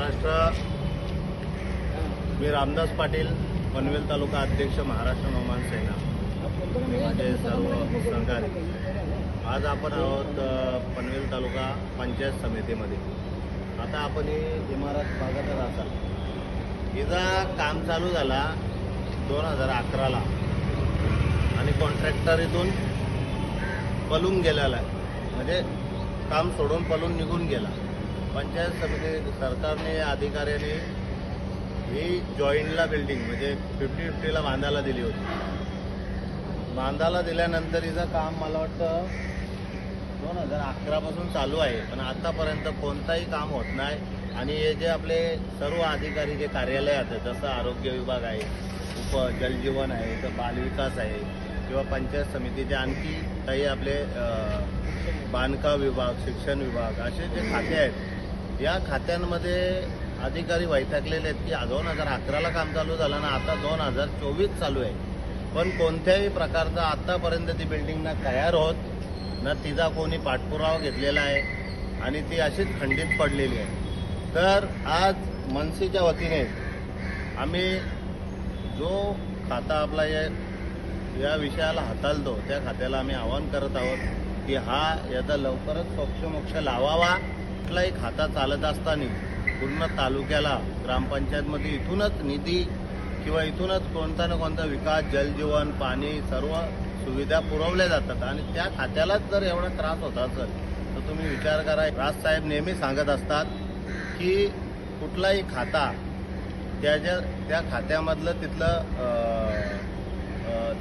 महाराष्ट्र. मी रामदास पाटील पनवेल तालुका अध्यक्ष महाराष्ट्र नवमान सेना. माझे सर्व सहकारी आज आपण आहोत पनवेल तालुका पंचायत समितीमध्ये. आता आपण ही इमारत बघतच असाल. हिचा काम चालू झाला दोन हजार अकराला. आणि कॉन्ट्रॅक्टर इथून पलून गेलेला आहे. म्हणजे काम सोडून पलून निघून गेला. पंचायत समिती सरकारने अधिकाऱ्याने ही जॉईंटला बिल्डिंग म्हणजे फिफ्टी फिफ्टीला बांधायला दिली होती. बांधायला दिल्यानंतर हिचं काम मला वाटतं दोन हजार अकरापासून चालू आहे पण आत्तापर्यंत कोणताही काम होत नाही. आणि हे जे आपले सर्व अधिकारी जे कार्यालयात आहेत जसं आरोग्य विभाग आहे उप जलजीवन आहे तर बालविकास आहे किंवा पंचायत समितीचे आणखी काही आपले बांधकाम विभाग शिक्षण विभाग असे जे खाते आहेत या खात्यांमध्ये अधिकारी वैतागलेले आहेत की दोन हजार अकराला काम चालू झालं ना आता दोन हजार चोवीस चालू आहे. पण कोणत्याही प्रकारचा आत्तापर्यंत ती बिल्डिंग ना तयार होत ना तिचा कोणी पाठपुरावा घेतलेला आहे आणि ती अशीच खंडित पडलेली आहे. तर आज मनसेच्या वतीने आम्ही जो खाता आपला या या विषयाला हाताळतो त्या खात्याला आम्ही आवाहन करत आहोत की हा याचा लवकरच पक्षमोक्ष लावावा. कुठलाही खाता चालत असताना पूर्ण तालुक्याला ग्रामपंचायतमध्ये इथूनच निधी किंवा इथूनच कोणता ना कोणता विकास जलजीवन पाणी सर्व सुविधा पुरवल्या जातात. आणि त्या खात्यालाच जर एवढा त्रास होता असेल तर तुम्ही विचार करा. राजसाहेब नेहमी सांगत असतात की कुठलाही खाता त्याच्या त्या खात्यामधलं तिथलं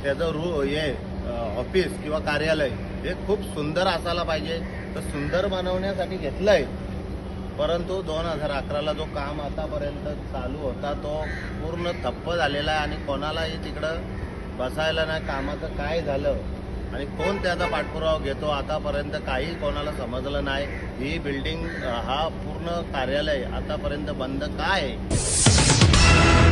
त्याचं रू हे ऑफिस किंवा कार्यालय हे खूप सुंदर असायला पाहिजे. तर सुंदर बनवण्यासाठी घेतलं आहे परंतु दोन हजार अकराला जो काम आतापर्यंत चालू होता तो पूर्ण ठप्प झालेला आहे आणि कोणालाही तिकडं बसायला नाही कामाचं काय झालं? आणि कोण त्याचा पाठपुरावा घेतो? आतापर्यंत काही कोणाला समजलं नाही. ही बिल्डिंग हा पूर्ण कार्यालय आतापर्यंत बंद काय आहे?